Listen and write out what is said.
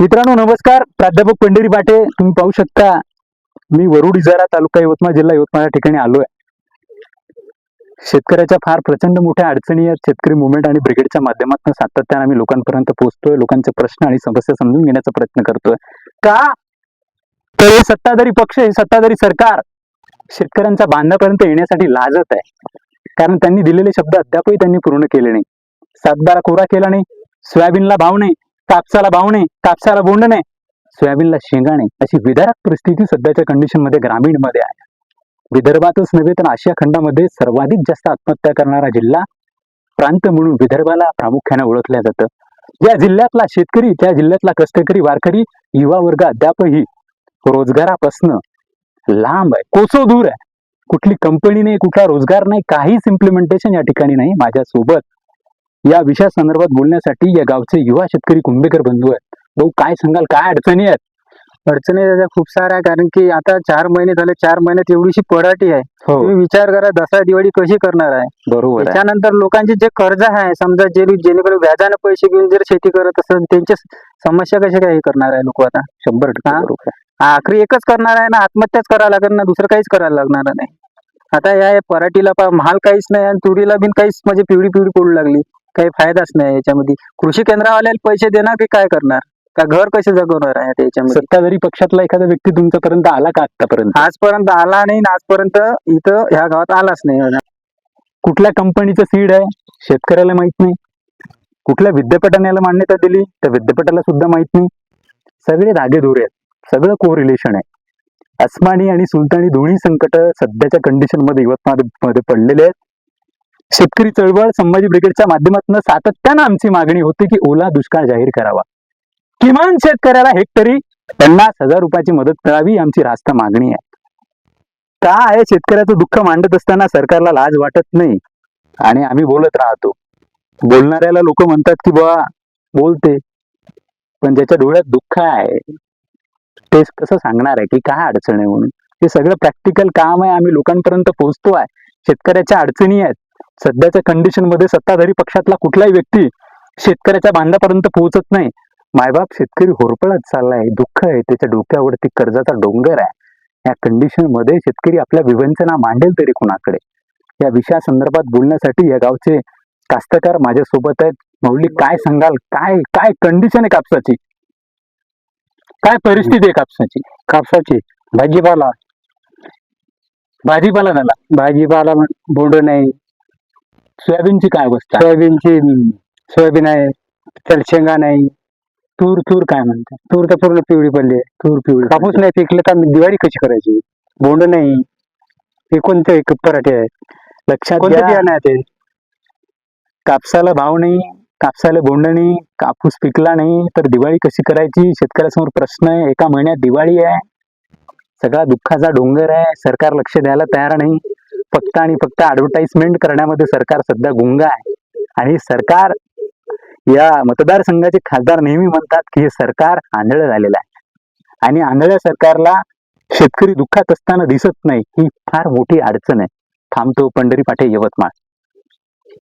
मित्रांनो नमस्कार. प्राध्यापक पंढरी पाटे तुम्ही पाहू शकता मी वरुड इजारा तालुका यवतमाळ जिल्हा यवतमाळ या ठिकाणी आलोय. शेतकऱ्याच्या फार प्रचंड मोठ्या अडचणी आहेत. शेतकरी मुवमेंट आणि ब्रिगेडच्या माध्यमातून सातत्याने आम्ही लोकांपर्यंत पोहोचतोय. लोकांचे प्रश्न आणि समस्या समजून घेण्याचा प्रयत्न करतोय. का? तर हे सत्ताधारी पक्ष हे सत्ताधारी सरकार शेतकऱ्यांच्या बांधापर्यंत येण्यासाठी लाजत आहे. कारण त्यांनी दिलेले शब्द अद्यापही त्यांनी पूर्ण केले नाही. सातबारा कोरा केला नाही. सोयाबीनला भाव नाही. कापसाला भाव नाही कापसाला बोंड नाही सोयाबीनला शेंगाणे अशी विदारक परिस्थिती सध्याच्या कंडिशनमध्ये ग्रामीणमध्ये आहे. विदर्भातच नव्हे तर आशिया खंडामध्ये सर्वाधिक जास्त आत्महत्या करणारा जिल्हा प्रांत म्हणून विदर्भाला प्रामुख्याने ओळखल्या जातं. या जिल्ह्यातला शेतकरी त्या जिल्ह्यातला कष्टकरी वारकरी युवा वर्ग अद्यापही रोजगारापासनं लांब आहे. कोसो दूर आहे. कुठली कंपनी नाही कुठला रोजगार नाही काहीच इम्प्लिमेंटेशन या ठिकाणी नाही. माझ्यासोबत या विषया संदर्भात बोलण्यासाठी या गावचे युवा शेतकरी कुंभेकर बंधू आहेत. भाऊ काय सांगाल? काय अडचणी आहेत? अडचणी त्याच्या खूप साऱ्या आहे कारण की आता चार महिने झाले चार महिन्यात एवढीशी पडाटी आहे. हो. तुम्ही विचार करा दसरा दिवाळी कशी करणार आहे? बरोबर आहे. त्याच्यानंतर लोकांचे जे कर्ज आहे समजा जे जेणेकरून व्याजाने पैसे घेऊन जर शेती करत असेल त्यांच्या समस्या कशा काय हे करणार आहे लोक आता? शंभर टक्के. आखरी एकच करणार आहे ना आत्महत्याच करायला लागेल ना दुसरं काहीच करायला लागणार नाही. आता या पराठीला माल काहीच नाही आणि तुरीला बिन काहीच म्हणजे पिवळी पिवळी पडू लागली. काही फायदाच नाही याच्यामध्ये. कृषी केंद्रावाल्याला पैसे देणार की काय करणार? का घर कसे जगवणार आहे आता याच्यामध्ये? सत्ताधारी पक्षातला एखादा व्यक्ती तुमच्यापर्यंत आला का आतापर्यंत आजपर्यंत आला नाही आणि आजपर्यंत इथं ह्या गावात आलाच नाही. कुठल्या कंपनीचं सीड आहे? शेतकऱ्याला माहीत नाही. कुठल्या विद्यापीठाने याला मान्यता दिली? त्या विद्यापीठाला सुद्धा माहीत नाही. सगळे धागेदोरे आहेत. सगळं को रिलेशन आहे. अस्मानी आणि सुलतानी दोन्ही संकट सध्याच्या कंडिशनमध्ये यवतमाळमध्ये पडलेले आहेत. शेतकरी चळवळ संभाजी ब्रिगेडच्या माध्यमातून सातत्यानं आमची मागणी होती की ओला दुष्काळ जाहीर करावा. किमान शेतकऱ्याला हेक्टरी पन्नास हजार रुपयाची मदत मिळावी आमची रास्त मागणी आहे. का आहे शेतकऱ्याचं दुःख मांडत असताना सरकारला लाज वाटत नाही? आणि आम्ही बोलत राहतो. बोलणाऱ्याला लोक म्हणतात की बा बोलते. पण ज्याच्या डोळ्यात दुःख आहे ते कसं सांगणार आहे? की काय अडचण आहे म्हणून? हे सगळं प्रॅक्टिकल काम आहे. आम्ही लोकांपर्यंत पोहोचतो आहे. शेतकऱ्याच्या अडचणी आहेत. सध्याच्या कंडिशनमध्ये सत्ताधारी पक्षातला कुठलाही व्यक्ती शेतकऱ्याच्या बांधापर्यंत पोहोचत नाही. मायबाप शेतकरी होरपळत चाललाय दुःख आहे. त्याच्या डोक्यावरती कर्जाचा डोंगर आहे. या कंडिशनमध्ये शेतकरी आपल्या विवंचना मांडेल तरी कुणाकडे? या विषया संदर्भात बोलण्यासाठी या गावचे कास्तकार माझ्यासोबत आहेत. मौली काय सांगाल? काय काय कंडिशन आहे कापसाची? काय परिस्थिती आहे कापसाची? कापसाची? भाजीपाला. भाजीपाला झाला. भाजीपाला बोंड नाही सोयाबीनची काय अवस्था? सोयाबीनची सोयाबीन आहे त्याला शेंगा नाही. तूर तूर काय म्हणते? तूर तर पूर्ण पिवळी पडली आहे. तूर पिवळी कापूस नाही पिकले तर आम्ही दिवाळी कशी करायची? बोंड नाही. हे कोणतं एक पराठे आहे लक्षात कोणतं घ्या. बियाणं आहे ते कापसाला भाव नाही कापसाला बोंड नाही कापूस पिकला नाही तर दिवाळी कशी करायची? शेतकऱ्यासमोर प्रश्न आहे. एका महिन्यात दिवाळी आहे. सगळा दुःखाचा डोंगर आहे. सरकार लक्ष द्यायला तयार नाही. फक्त आणि फक्त ऍडव्हर्टाइजमेंट करण्यामध्ये सरकार सध्या गुंग आहे. आणि सरकार या मतदारसंघाचे खासदार नेहमी म्हणतात की हे सरकार आंधळ झालेलं आहे. आणि आंधळ्या सरकारला शेतकरी दुःखात असताना दिसत नाही ही फार मोठी अडचण आहे. थांबतो पंढरी पाठे यवतमाळ.